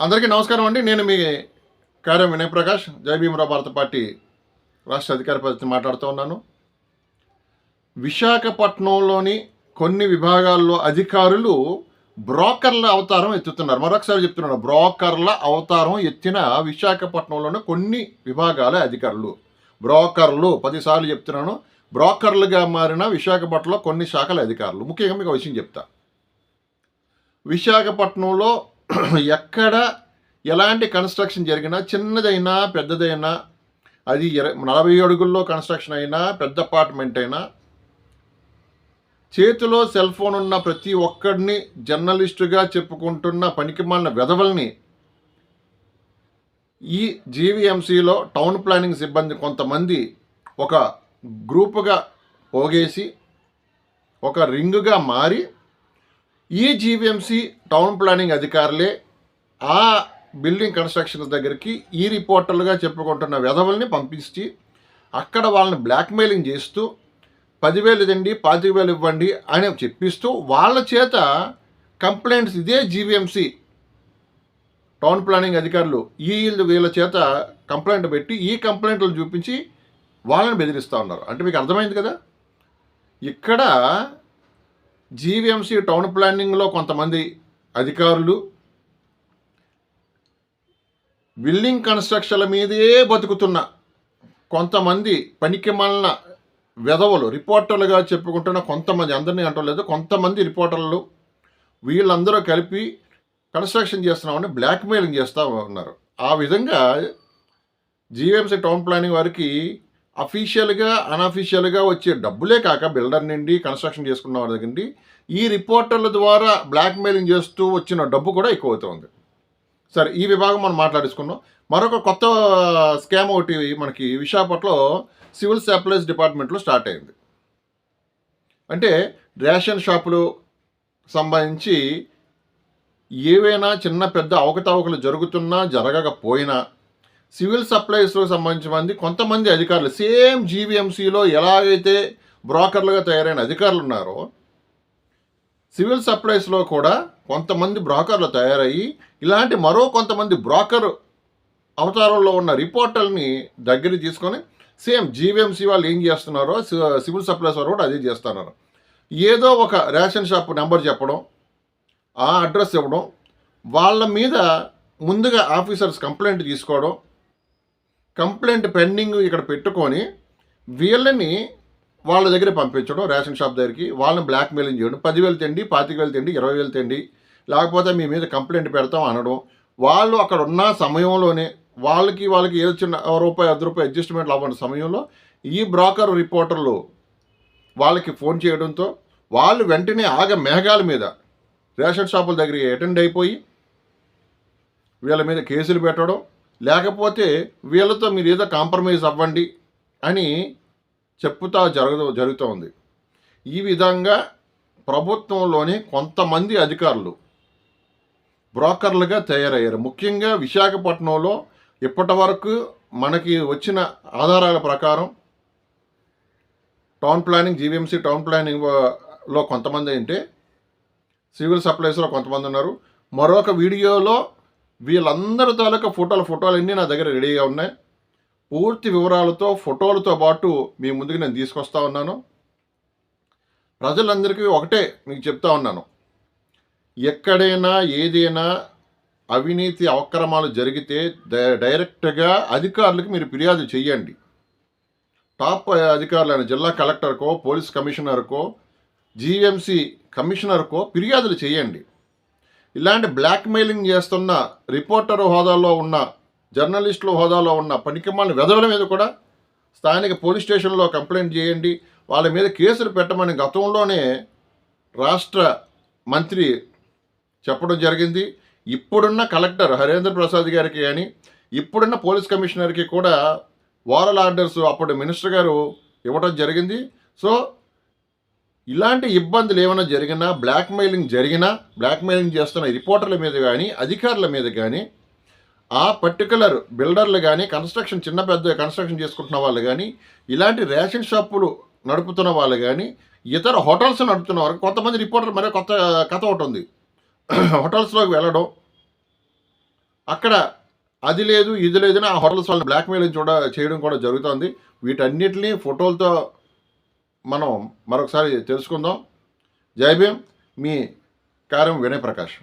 అందరికీ నమస్కారం అండి. నేను మీ కార్యం వినయ్ ప్రకాష్ జై భీమరావు భారత పార్టీ రాష్ట్ర అధికార ప్రతినిధి మాట్లాడుతూ ఉన్నాను. విశాఖపట్నంలోని కొన్ని విభాగాల్లో అధికారులు బ్రోకర్ల అవతారం ఎత్తుతున్నారు. మరొకసారి చెప్తున్నాను బ్రోకర్ల అవతారం ఎత్తిన విశాఖపట్నంలోని కొన్ని విభాగాల అధికారులు. బ్రోకర్లు పదిసార్లు చెప్తున్నాను బ్రోకర్లుగా మారిన విశాఖపట్నంలో కొన్ని శాఖల అధికారులు. ముఖ్యంగా మీకు విషయం చెప్తా. విశాఖపట్నంలో ఎక్కడ ఎలాంటి కన్స్ట్రక్షన్ జరిగినా చిన్నదైనా పెద్దదైనా అది ఇరవై నలభై అడుగుల్లో కన్స్ట్రక్షన్ అయినా పెద్ద అపార్ట్మెంట్ అయినా చేతిలో సెల్ ఫోన్ ఉన్న ప్రతి ఒక్కడిని జర్నలిస్టుగా చెప్పుకుంటున్న పనికిమాలిన వెధవల్ని ఈ జీవీఎంసీలో టౌన్ ప్లానింగ్ సిబ్బంది కొంతమంది ఒక గ్రూపుగా పోగేసి ఒక రింగుగా మారి ఈ జీవీఎంసీ టౌన్ ప్లానింగ్ అధికారులే ఆ బిల్డింగ్ కన్స్ట్రక్షన్స్ దగ్గరికి ఈ రిపోర్టర్లుగా చెప్పుకుంటున్న వెధవల్ని పంపించి అక్కడ వాళ్ళని బ్లాక్మెయిలింగ్ చేస్తూ పదివేలు ఇదండి పాతిక వేలు ఇవ్వండి అని చెప్పిస్తూ వాళ్ళ చేత కంప్లైంట్స్ ఇదే జీవీఎంసీ టౌన్ ప్లానింగ్ అధికారులు ఈ వీళ్ళ చేత కంప్లైంట్ పెట్టి ఈ కంప్లైంట్లు చూపించి వాళ్ళని బెదిరిస్తూ ఉన్నారు. అంటే మీకు అర్థమైంది కదా? ఇక్కడ జీవీఎంసీ టౌన్ ప్లానింగ్లో కొంతమంది అధికారులు బిల్డింగ్ కన్స్ట్రక్షన్ల మీదే బతుకుతున్న కొంతమంది పనికి మళ్ళన వెధవలు రిపోర్టర్లుగా చెప్పుకుంటున్న కొంతమంది అందరినీ అంటలేదు కొంతమంది రిపోర్టర్లు వీళ్ళందరూ కలిపి కన్స్ట్రక్షన్ చేస్తున్నామని బ్లాక్మెయిలింగ్ చేస్తూ ఉన్నారు. ఆ విధంగా జీవీఎంసీ టౌన్ ప్లానింగ్ వారికి అఫీషియల్గా అనఫీషియల్గా వచ్చే డబ్బులే కాక బిల్డర్ నుండి కన్స్ట్రక్షన్ చేసుకున్న వారి దగ్గర నుండి ఈ రిపోర్టర్ల ద్వారా బ్లాక్మెయిలింగ్ చేస్తూ వచ్చిన డబ్బు కూడా ఎక్కువ అవుతుంది సరే ఈ విభాగం మనం మాట్లాడేసుకున్నాం. మరొక కొత్త uh, స్కామ్ ఒకటి మనకి విశాఖపట్నంలో సివిల్ సప్లైస్ డిపార్ట్మెంట్లో స్టార్ట్ అయింది. అంటే రేషన్ షాపులు సంబంధించి ఏవైనా చిన్న పెద్ద అవకతవకలు జరుగుతున్నా జరగకపోయినా సివిల్ సప్లైస్లో సంబంధించిన మంది కొంతమంది అధికారులు సేమ్ జీవీఎంసీలో ఎలాగైతే బ్రోకర్లుగా తయారైన అధికారులు ఉన్నారో సివిల్ సప్లైస్లో కూడా కొంతమంది బ్రోకర్లు తయారయ్యి ఇలాంటి మరో కొంతమంది బ్రోకర్ అవతారంలో ఉన్న రిపోర్టర్ని దగ్గర తీసుకొని సేమ్ జీవీఎంసీ వాళ్ళు ఏం చేస్తున్నారో సి- సివిల్ సప్లైస్ వారు కూడా అదే చేస్తున్నారు. ఏదో ఒక రేషన్ షాప్ నెంబర్ చెప్పడం ఆ అడ్రస్ ఇవ్వడం వాళ్ళ మీద ముందుగా ఆఫీసర్స్ కంప్లైంట్ తీసుకోవడం కంప్లైంట్ పెండింగ్ ఇక్కడ పెట్టుకొని వీళ్ళని వాళ్ళ దగ్గర పంపించడం రేషన్ షాప్ దగ్గరికి వాళ్ళని బ్లాక్మెయిలింగ్ చేయడం పదివేలు తిండి పాతిక వేలు తిండి ఇరవై వేలు తిండి లేకపోతే మీ మీద కంప్లైంట్ పెడతాం అనడం. వాళ్ళు అక్కడ ఉన్న సమయంలోనే వాళ్ళకి వాళ్ళకి ఏదో చిన్న రూపాయి అర్ధ రూపాయి అడ్జస్ట్మెంట్లు అవ్వని సమయంలో ఈ బ్రోకర్ రిపోర్టర్లు వాళ్ళకి ఫోన్ చేయడంతో వాళ్ళు వెంటనే ఆగ మేఘాల మీద రేషన్ షాపుల దగ్గరికి అటెండ్ అయిపోయి వీళ్ళ మీద కేసులు పెట్టడం లేకపోతే వీళ్ళతో మీరు ఏదో కాంప్రమైజ్ అవ్వండి అని చెప్పుతా జరగ జరుగుతూ ఉంది. ఈ విధంగా ప్రభుత్వంలోని కొంతమంది అధికారులు బ్రోకర్లుగా తయారయ్యారు. ముఖ్యంగా విశాఖపట్నంలో ఇప్పటి వరకు మనకి వచ్చిన ఆధారాల ప్రకారం టౌన్ ప్లానింగ్ జీవీఎంసీ టౌన్ ప్లానింగ్లో కొంతమంది అంటే సివిల్ సప్లైస్లో కొంతమంది ఉన్నారు. మరొక వీడియోలో వీళ్ళందరి తాలూకా ఫోటోలు ఫోటోలు అన్నీ నా దగ్గర రెడీగా ఉన్నాయి. పూర్తి వివరాలతో ఫోటోలతో పాటు మీ ముందుకు నేను తీసుకొస్తా ఉన్నాను. ప్రజలందరికీ ఒకటే మీకు చెప్తా ఉన్నాను. ఎక్కడైనా ఏదైనా అవినీతి అవక్రమాలు జరిగితే డై- డైరెక్ట్గా అధికారులకు మీరు ఫిర్యాదు చేయండి టాప్ అధికారులైన జిల్లా కలెక్టర్కో పోలీస్ కమిషనర్కో జీఎంసీ కమిషనర్కో ఫిర్యాదులు చేయండి ఇలాంటి బ్లాక్మెయిలింగ్ చేస్తున్న రిపోర్టర్ హోదాలో ఉన్న జర్నలిస్టుల హోదాలో ఉన్న పనికిమాలిన వెధవల మీద కూడా స్థానిక పోలీస్ స్టేషన్లో కంప్లైంట్ చేయండి. వాళ్ళ మీద కేసులు పెట్టమని గతంలోనే రాష్ట్ర మంత్రి చెప్పడం జరిగింది. ఇప్పుడున్న కలెక్టర్ హరేంద్ర ప్రసాద్ గారికి కానీ ఇప్పుడున్న పోలీస్ కమిషనర్కి కూడా వారల్ ఆర్డర్స్ అప్పుడు మినిస్టర్ గారు ఇవ్వడం జరిగింది. సో ఇలాంటి ఇబ్బందులు ఏమైనా జరిగినా బ్లాక్మెయిలింగ్ జరిగినా బ్లాక్మెయిలింగ్ చేస్తున్న రిపోర్టర్ల మీద కానీ అధికారుల మీద కానీ ఆ పర్టికులర్ బిల్డర్లు కానీ కన్స్ట్రక్షన్ చిన్న పెద్ద కన్స్ట్రక్షన్ చేసుకుంటున్న వాళ్ళు కానీ ఇలాంటి రేషన్ షాపులు నడుపుతున్న వాళ్ళు కానీ ఇతర హోటల్స్ నడుపుతున్న వారు కొంతమంది రిపోర్టర్ మరో కొత్త కథ ఒకటి ఉంది. హోటల్స్లోకి వెళ్ళడం. అక్కడ అది లేదు ఇది లేదని ఆ హోటల్స్ వాళ్ళని బ్లాక్మెయిల్ చూడ చేయడం కూడా జరుగుతుంది. వీటన్నిటిని ఫోటోలతో మనం మరొకసారి తెలుసుకుందాం. జై భీమ్. మీ కార్యం వినయ్ ప్రకాష్.